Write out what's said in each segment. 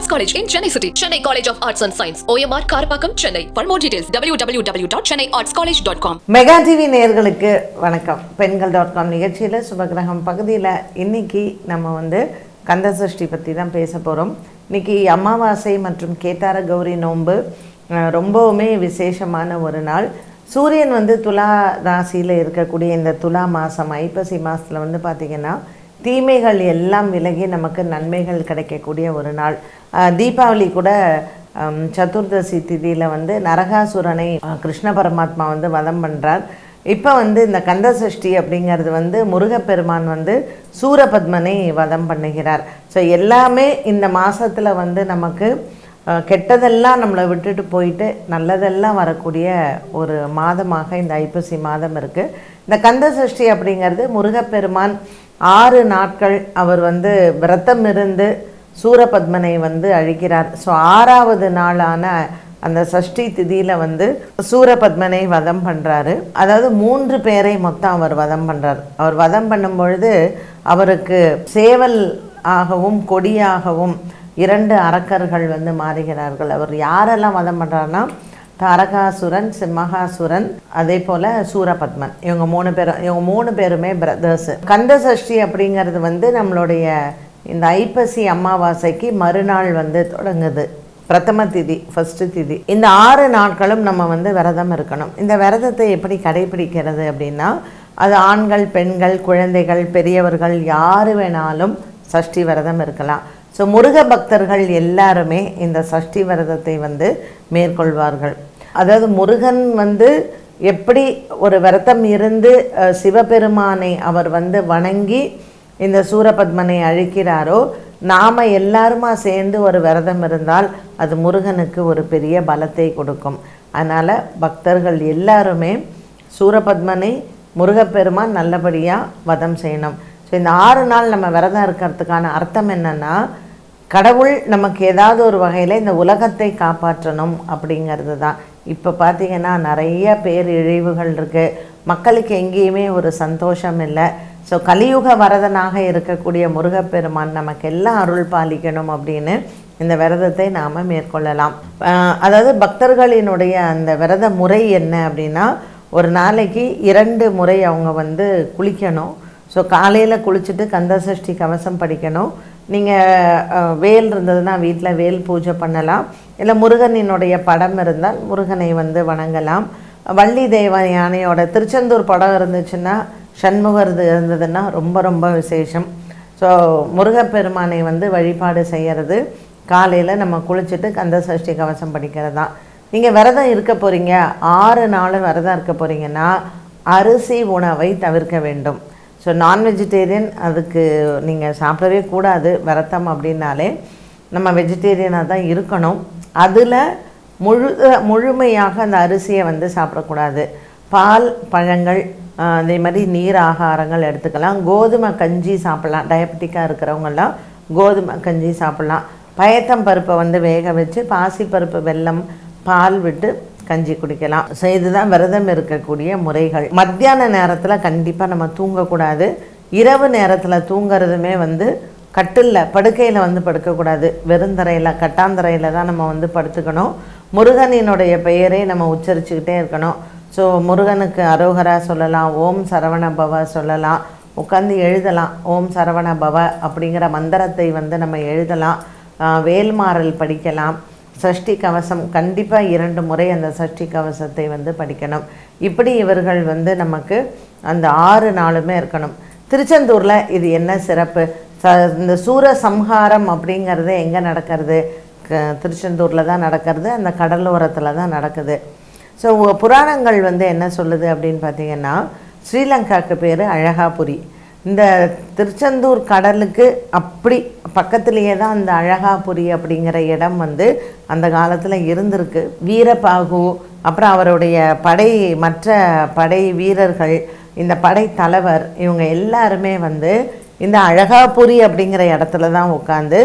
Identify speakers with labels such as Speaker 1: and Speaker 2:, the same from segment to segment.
Speaker 1: Chennai college of Chennai City, Chennai College of Arts and Science, OMR Karapakam, Chennai arts college dot com
Speaker 2: mega TV நேர்களுக்கு வணக்கம். பெண்கள் dot com நிகழ்ச்சியில் சுபகிரகம் பகுதியில் இன்னைக்கு நம்ம வந்து கந்த சஷ்டி பற்றி தான் பேச போகிறோம் இன்னைக்கு அமாவாசை மற்றும் கேட்டார கௌரி நோன்பு ரொம்பவுமே விசேஷமான ஒரு நாள். சூரியன் வந்து துலா ராசியில் இருக்கக்கூடிய இந்த துலா மாதம் ஐப்பசி மாதத்தில் வந்து பார்த்திங்கன்னா தீமைகள் எல்லாம் விலகி நமக்கு நன்மைகள் கிடைக்கக்கூடிய ஒரு நாள். தீபாவளி கூட சதுர்தசி திதியில் வந்து நரகாசுரனை கிருஷ்ண பரமாத்மா வந்து வதம் பண்ணுறார் இப்போ வந்து இந்த கந்த சஷ்டி அப்படிங்கிறது வந்து முருகப்பெருமான் வந்து சூரபத்மனை வதம் பண்ணுகிறார். ஸோ எல்லாமே இந்த மாதத்தில் வந்து நமக்கு கெட்டதெல்லாம் நம்மளை விட்டுட்டு போயிட்டு நல்லதெல்லாம் வரக்கூடிய ஒரு மாதமாக இந்த ஐப்பசி மாதம் இருக்குது இந்த கந்த சஷ்டி அப்படிங்கிறது முருகப்பெருமான் ஆறு நாட்கள் அவர் வந்து விரதம் இருந்து சூரபத்மனை வந்து அழிக்கிறார். ஸோ ஆறாவது நாளான அந்த சஷ்டி திதியில் வந்து சூரபத்மனை வதம் பண்ணுறாரு அதாவது மூன்று பேரை மொத்தம் அவர் வதம் பண்ணுறார் அவர் வதம் பண்ணும் பொழுது அவருக்கு சேவல் ஆகவும் கொடியாகவும் இரண்டு அரக்கர்கள் வந்து மாறுகிறார்கள். அவர் யாரெல்லாம் வதம் பண்ணுறாருன்னா தாரகாசுரன் சிம்மகாசுரன் அதே போல் சூரபத்மன். இவங்க மூணு பேரும் இவங்க மூணு பேருமே பிரதர்ஸ் கந்த சஷ்டி அப்படிங்கிறது வந்து நம்மளுடைய இந்த ஐப்பசி அமாவாசைக்கு மறுநாள் வந்து தொடங்குது. பிரதம திதி ஃபஸ்ட்டு திதி. இந்த ஆறு நாட்களும் நம்ம வந்து விரதம் இருக்கணும். இந்த விரதத்தை எப்படி கடைபிடிக்கிறது அப்படின்னா அது ஆண்கள் பெண்கள் குழந்தைகள் பெரியவர்கள் யார் வேணாலும் சஷ்டி விரதம் இருக்கலாம். ஸோ முருக பக்தர்கள் எல்லாருமே இந்த சஷ்டி விரதத்தை வந்து மேற்கொள்வார்கள். அதாவது முருகன் வந்து எப்படி ஒரு விரதம் இருந்து அஹ், சிவபெருமானை அவர் வந்து வணங்கி இந்த சூரபத்மனை அழிக்கிறாரோ நாம் எல்லாருமா சேர்ந்து ஒரு விரதம் இருந்தால் அது முருகனுக்கு ஒரு பெரிய பலத்தை கொடுக்கும். அதனால் பக்தர்கள் எல்லாருமே சூரபத்மனை முருகப்பெருமான் நல்லபடியாக வதம் செய்யணும். ஸோ இந்த ஆறு நாள் நம்ம விரதம் இருக்கிறதுக்கான அர்த்தம் என்னென்னா கடவுள் நமக்கு ஏதாவது ஒரு வகையில் இந்த உலகத்தை காப்பாற்றணும் அப்படிங்கிறது தான். இப்போ பார்த்தீங்கன்னா நிறைய பேர் இழிவுகள் இருக்குது மக்களுக்கு எங்கேயுமே ஒரு சந்தோஷம் இல்லை. ஸோ கலியுக வரதனாக இருக்கக்கூடிய முருகப்பெருமான் நமக்கு எல்லாம் அருள் பாலிக்கணும் அப்படின்னு இந்த விரதத்தை நாம் மேற்கொள்ளலாம். அதாவது பக்தர்களினுடைய அந்த விரத முறை என்ன அப்படின்னா ஒரு நாளைக்கு இரண்டு முறை அவங்க வந்து குளிக்கணும். ஸோ காலையில் குளிச்சுட்டு கந்த சஷ்டி கவசம் படிக்கணும். நீங்கள் வேல் இருந்ததுன்னா வீட்டில் வேல் பூஜை பண்ணலாம். இல்லை முருகனினுடைய படம் இருந்தால் முருகனை வந்து வணங்கலாம். வள்ளி தெய்வ யானையோட திருச்செந்தூர் படம் இருந்துச்சுன்னா சண்முகர் இருந்ததுன்னா ரொம்ப ரொம்ப விசேஷம். ஸோ முருகப்பெருமானை வந்து வழிபாடு செய்கிறது காலையில் நம்ம குளிச்சுட்டு கந்த சஷ்டி கவசம் படிக்கிறது. தான் நீங்கள் விரதம் இருக்க போகிறீங்க ஆறு நாள் விரதம் இருக்க போகிறீங்கன்னா அரிசி உணவை தவிர்க்க வேண்டும். ஸோ நான் வெஜிடேரியன் அதுக்கு நீங்கள் சாப்பிடவே கூடாது விரத்தம் அப்படின்னாலே நம்ம வெஜிடேரியனாக தான் இருக்கணும். அதில் முழு முழுமையாக அந்த அரிசியை வந்து சாப்பிடக்கூடாது. பால் பழங்கள் அதே மாதிரி நீர் ஆகாரங்கள் எடுத்துக்கலாம். கோதுமை கஞ்சி சாப்பிட்லாம். டயபெட்டிக்காக இருக்கிறவங்கெல்லாம் கோதுமை கஞ்சி சாப்பிட்லாம். பயத்தம் பருப்பை வந்து வேக வச்சு பாசிப்பருப்பு வெல்லம் பால் விட்டு கஞ்சி குடிக்கலாம். ஸோ இதுதான் விரதம் இருக்கக்கூடிய முறைகள். மத்தியான நேரத்தில் கண்டிப்பாக நம்ம தூங்கக்கூடாது. இரவு நேரத்தில் தூங்குறதுமே வந்து கட்டில் படுக்கையில் வந்து படுக்கக்கூடாது. வெறுந்தரையில் கட்டாந்தரையில் தான் நம்ம வந்து படுத்துக்கணும். முருகனினுடைய பெயரை நம்ம உச்சரிச்சுக்கிட்டே இருக்கணும். ஸோ முருகனுக்கு அரோகரா சொல்லலாம் ஓம் சரவண பவ சொல்லலாம். உட்காந்து எழுதலாம் ஓம் சரவண பவ அப்படிங்கிற மந்திரத்தை வந்து நம்ம எழுதலாம். வேல்மாறல் படிக்கலாம். சஷ்டி கவசம் கண்டிப்பாக இரண்டு முறை அந்த சஷ்டி கவசத்தை வந்து படிக்கணும். இப்படி இவர்கள் வந்து நமக்கு அந்த ஆறு நாளுமே இருக்கணும். திருச்செந்தூரில் இது என்ன சிறப்பு? ச இந்த சூர சம்ஹாரம் அப்படிங்கிறது எங்கே நடக்கிறது? க திருச்செந்தூரில் தான் நடக்கிறது அந்த கடலோரத்தில் தான் நடக்குது. ஸோ புராணங்கள் வந்து என்ன சொல்லுது அப்படின்னு பார்த்தீங்கன்னா ஸ்ரீலங்காவுக்கு பேர் அழகாபுரி. இந்த திருச்செந்தூர் கடலுக்கு அப்படி பக்கத்துலேயே தான் அந்த அழகாபுரி அப்படிங்கிற இடம் வந்து அந்த காலத்தில் இருந்திருக்கு. வீரபாகு அப்புறம் அவருடைய படை மற்ற படை வீரர்கள் இந்த படை தலைவர் இவங்க எல்லாருமே வந்து இந்த அழகாபுரி அப்படிங்கிற இடத்துல தான் உட்காந்து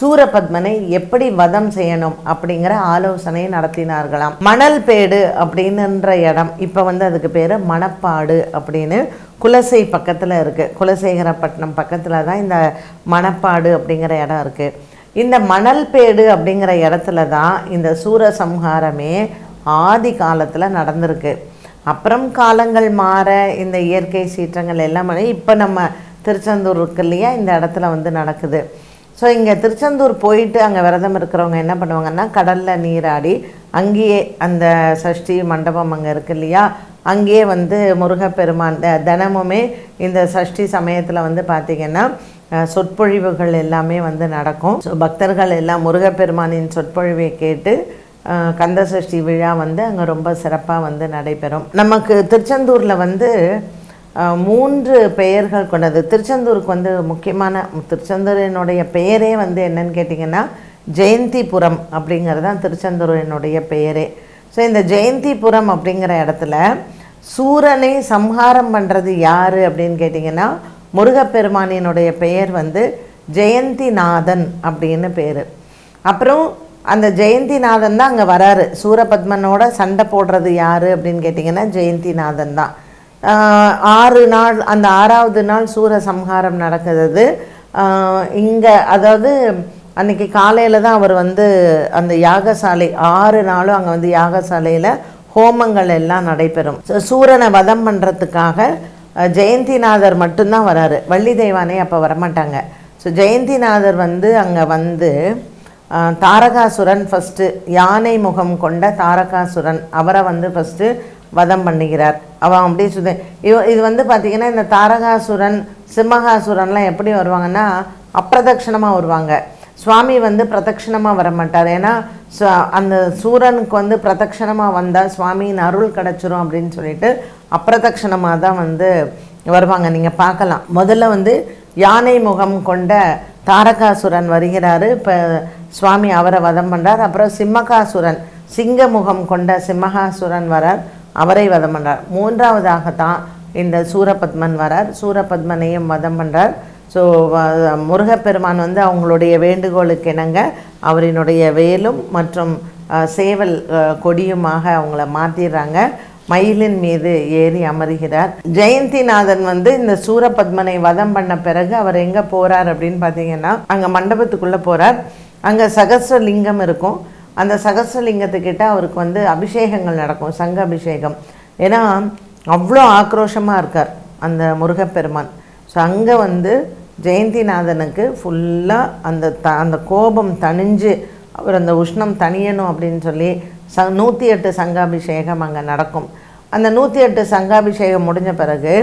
Speaker 2: சூரபத்மனை எப்படி வதம் செய்யணும் அப்படிங்கிற ஆலோசனை நடத்தினார்களாம். மணல்பேடு அப்படின்னுன்ற இடம். இப்போ வந்து அதுக்கு பேர் மணப்பாடு அப்படின்னு குலசை பக்கத்தில் இருக்குது குலசேகரப்பட்டினம் பக்கத்தில் தான் இந்த மணப்பாடு அப்படிங்கிற இடம் இருக்குது இந்த மணல்பேடு அப்படிங்கிற இடத்துல தான் இந்த சூரசம்ஹாரமே ஆதி காலத்தில் நடந்திருக்கு. அப்புறம் காலங்கள் மாற இந்த இயற்கை சீற்றங்கள் எல்லாமே இப்போ நம்ம திருச்செந்தூர் இருக்கு இல்லையா? இந்த இடத்துல வந்து நடக்குது. ஸோ இங்கே திருச்செந்தூர் போயிட்டு அங்கே விரதம் இருக்கிறவங்க என்ன பண்ணுவாங்கன்னா கடலில் நீராடி அங்கேயே அந்த சஷ்டி மண்டபம் அங்கே இருக்கு இல்லையா? அங்கேயே வந்து முருகப்பெருமான் த- தினமுமே இந்த சஷ்டி சமயத்தில் வந்து பார்த்திங்கன்னா சொற்பொழிவுகள் எல்லாமே வந்து நடக்கும். ஸோ பக்தர்கள் எல்லாம் முருகப்பெருமானின் சொற்பொழிவை கேட்டு கந்த சஷ்டி விழா வந்து அங்கே ரொம்ப சிறப்பாக வந்து நடைபெறும். நமக்கு திருச்செந்தூரில் வந்து மூன்று பெயர்கள் கொண்டது. திருச்செந்தூருக்கு வந்து முக்கியமான திருச்செந்தூரினுடைய பெயரே வந்து என்னன்னு கேட்டிங்கன்னா ஜெயந்திபுரம் அப்படிங்கிறது தான் திருச்செந்தூரினுடைய பெயரே. ஸோ இந்த ஜெயந்திபுரம் அப்படிங்கிற இடத்துல சூரனை சம்ஹாரம் பண்ணுறது யார் அப்படின்னு கேட்டிங்கன்னா முருகப்பெருமானினுடைய பெயர் வந்து ஜெயந்திநாதன் அப்படின்னு பேர். அப்புறம் அந்த ஜெயந்திநாதன் தான் அங்கே வராரு. சூரபத்மனோட சண்டை போடுறது யார் அப்படின்னு கேட்டிங்கன்னா ஜெயந்திநாதன் தான். ஆறு நாள் அந்த ஆறாவது நாள் சூர சம்ஹாரம் நடக்கிறது இங்கே அதாவது அன்றைக்கி காலையில் தான் அவர் வந்து அந்த யாகசாலை ஆறு நாளும் அங்கே வந்து யாகசாலையில் ஹோமங்கள் எல்லாம் நடைபெறும். சூரனை வதம் பண்ணுறதுக்காக ஜெயந்திநாதர் மட்டும்தான் வராரு. வள்ளி தெய்வானே அப்போ வரமாட்டாங்க. ஸோ ஜெயந்திநாதர் வந்து அங்கே வந்து தாரகாசுரன் ஃபஸ்ட்டு யானை முகம் கொண்ட தாரகாசுரன். அவரை வந்து ஃபஸ்ட்டு வதம் பண்ணுகிறார். அவன் அப்படியே சுத இது வந்து பார்த்திங்கன்னா இந்த தாரகாசுரன் சிம்மகாசுரன்லாம் எப்படி வருவாங்கன்னா அப்பிரதட்சணமாக வருவாங்க. சுவாமி வந்து பிரதட்சணமாக வர மாட்டார் ஏன்னா ச- அந்த சூரனுக்கு வந்து பிரதட்சணமாக வந்தால் சுவாமியின் அருள் கிடச்சிரும் அப்படின்னு சொல்லிட்டு அப்பிரதட்சணமாக தான் வந்து வருவாங்க. நீங்கள் பார்க்கலாம். முதல்ல வந்து யானை முகம் கொண்ட தாரகாசுரன் வருகிறாரு. இப்போ சுவாமி அவரை வதம் பண்ணுறார் அப்புறம் சிம்மகாசுரன் சிங்க முகம் கொண்ட சிம்மகாசுரன் வரார். அவரை வதம் பண்ணுறார் மூன்றாவதாகத்தான் இந்த சூரபத்மன் வரார். சூரபத்மனையும் வதம் பண்ணுறார் ஸோ முருகப்பெருமான் வந்து அவங்களுடைய வேண்டுகோளுக்கு இணங்க அவரினுடைய வேலும் மற்றும் சேவல் கொடியுமாக அவங்கள மாற்றிடுறாங்க மயிலின் மீது ஏறி அமருகிறார். ஜெயந்திநாதன் வந்து இந்த சூரபத்மனை வதம் பண்ண பிறகு அவர் எங்கே போகிறார் அப்படின்னு பார்த்தீங்கன்னா அங்கே மண்டபத்துக்குள்ளே போகிறார் அங்கே சகஸ்ரலிங்கம் இருக்கும். அந்த சகசலிங்கத்துக்கிட்ட அவருக்கு வந்து அபிஷேகங்கள் நடக்கும் சங்க அபிஷேகம். ஏன்னா அவ்வளோ ஆக்ரோஷமாக இருக்கார் அந்த முருகப்பெருமான். ஸோ அங்கே வந்து ஜெயந்திநாதனுக்கு ஃபுல்லாக அந்த த அந்த கோபம் தணிஞ்சு அவர் அந்த உஷ்ணம் தணியணும் அப்படின்னு சொல்லி ச நூற்றி எட்டு சங்காபிஷேகம் அங்கே நடக்கும். அந்த நூற்றி எட்டு சங்காபிஷேகம் முடிஞ்ச பிறகு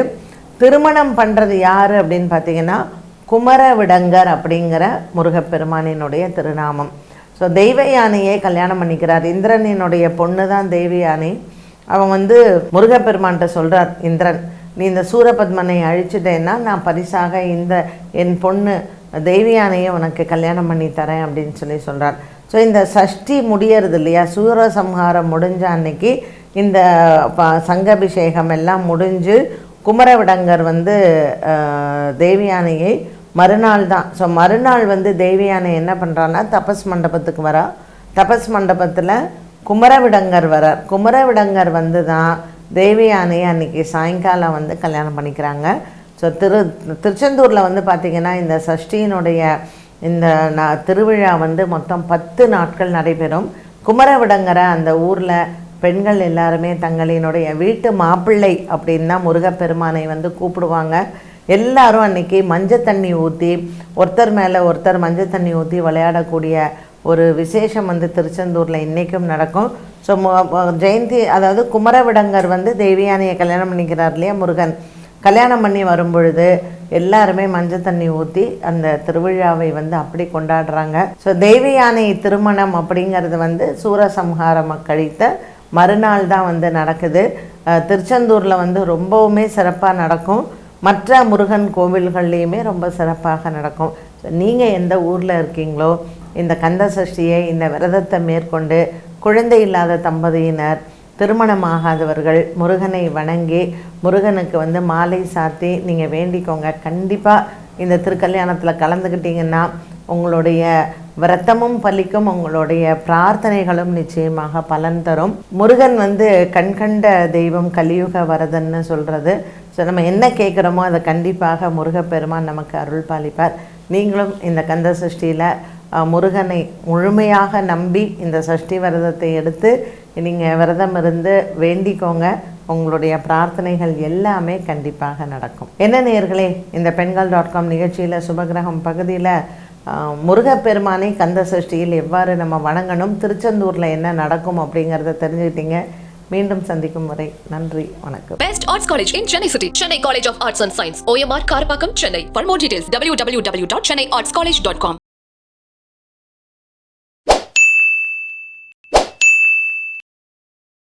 Speaker 2: திருமணம் பண்ணுறது யார் அப்படின்னு பார்த்தீங்கன்னா குமரவிடங்கர் அப்படிங்கிற முருகப்பெருமானினுடைய திருநாமம். ஸோ தெய்வ யானையை கல்யாணம் பண்ணிக்கிறார். இந்திரனினுடைய பொண்ணு தான் தெய்வ யானை அவன் வந்து முருகப்பெருமான்கிட்ட சொல்கிறார் இந்திரன் நீ இந்த சூரபத்மனை அழிச்சிட்டேன்னா நான் பரிசாக இந்த என் பொண்ணு தெய்வியானையை உனக்கு கல்யாணம் பண்ணி தரேன் அப்படின்னு சொல்லி சொல்கிறார் ஸோ இந்த சஷ்டி முடியறது இல்லையா? சூரசம்ஹாரம் முடிஞ்ச அன்னைக்கு இந்த ப- சங்கபிஷேகம் எல்லாம் முடிஞ்சு குமரவிடங்கர் வந்து தேவியானையை மறுநாள் தான் ஸோ மறுநாள் வந்து தேவியானை என்ன பண்ணுறான்னா தபஸ் மண்டபத்துக்கு வரா. தபஸ் மண்டபத்தில் குமரவிடங்கர் வரார். குமரவிடங்கர் வந்து தான் தேவியானையை அன்னைக்கு சாயங்காலம் வந்து கல்யாணம் பண்ணிக்கிறாங்க. ஸோ திரு திருச்செந்தூரில் வந்து பார்த்திங்கன்னா இந்த சஷ்டியினுடைய இந்த ந- திருவிழா வந்து மொத்தம் பத்து நாட்கள் நடைபெறும். குமரவிடங்கரை அந்த ஊரில் பெண்கள் எல்லாருமே தங்களினுடைய வீட்டு மாப்பிள்ளை அப்படின்னு தான் முருகப்பெருமானை வந்து கூப்பிடுவாங்க. எல்லாரும் அன்றைக்கி மஞ்சள் தண்ணி ஊற்றி ஒருத்தர் மேலே ஒருத்தர் மஞ்சள் தண்ணி ஊற்றி விளையாடக்கூடிய ஒரு விசேஷம் வந்து திருச்செந்தூரில் இன்றைக்கும் நடக்கும். ஸோ ஜெயந்தி அதாவது குமரவிடங்கர் வந்து தேவியானையை கல்யாணம் பண்ணிக்கிறார் இல்லையா முருகன்? கல்யாணம் பண்ணி வரும்பொழுது எல்லாருமே மஞ்சள் தண்ணி ஊற்றி அந்த திருவிழாவை வந்து அப்படி கொண்டாடுறாங்க. ஸோ தெய்வ திருமணம் அப்படிங்கிறது வந்து சூரசம்ஹாரம் கழித்த மறுநாள் தான் வந்து நடக்குது. திருச்செந்தூரில் வந்து ரொம்பவுமே சிறப்பாக நடக்கும். மற்ற முருகன் கோவில்கள்லேயுமே ரொம்ப சிறப்பாக நடக்கும். நீங்கள் எந்த ஊரில் இருக்கீங்களோ இந்த கந்த சஷ்டியை இந்த விரதத்தை மேற்கொண்டு குழந்தை இல்லாத தம்பதியினர் திருமணமாகாதவர்கள் முருகனை வணங்கி முருகனுக்கு வந்து மாலை சாத்தி நீங்கள் வேண்டிக்கோங்க. கண்டிப்பாக இந்த திருக்கல்யாணத்தில் கலந்துக்கிட்டிங்கன்னா உங்களுடைய விரத்தமும் பலிக்கும் உங்களுடைய பிரார்த்தனைகளும் நிச்சயமாக பலன் தரும். முருகன் வந்து கண்கண்ட தெய்வம் கலியுக வரதன்னு சொல்கிறது ஸோ நம்ம என்ன கேட்குறோமோ அதை கண்டிப்பாக முருகப்பெருமான் நமக்கு அருள் பாலிப்பார் நீங்களும் இந்த கந்த சஷ்டியில் முருகனை முழுமையாக நம்பி இந்த சஷ்டி விரதத்தை எடுத்து நீங்கள் விரதம் இருந்து வேண்டிக்கோங்க. உங்களுடைய பிரார்த்தனைகள் எல்லாமே கண்டிப்பாக நடக்கும். என்ன நேர்களே இந்த பெண்கள் டாட் காம் நிகழ்ச்சியில் சுபகிரகம் பகுதியில் முருகப்பெருமானை கந்த சஷ்டியில் எவ்வாறு நம்ம வணங்கணும் திருச்செந்தூரில் என்ன நடக்கும் அப்படிங்கிறத தெரிஞ்சுக்கிட்டீங்க. மீண்டும் சந்திக்கும் வரை நன்றி வணக்கம்
Speaker 1: best arts college in Chennai city Chennai college of arts and science OMR Karapakkam Chennai for more details W W W dot Chennai arts college dot com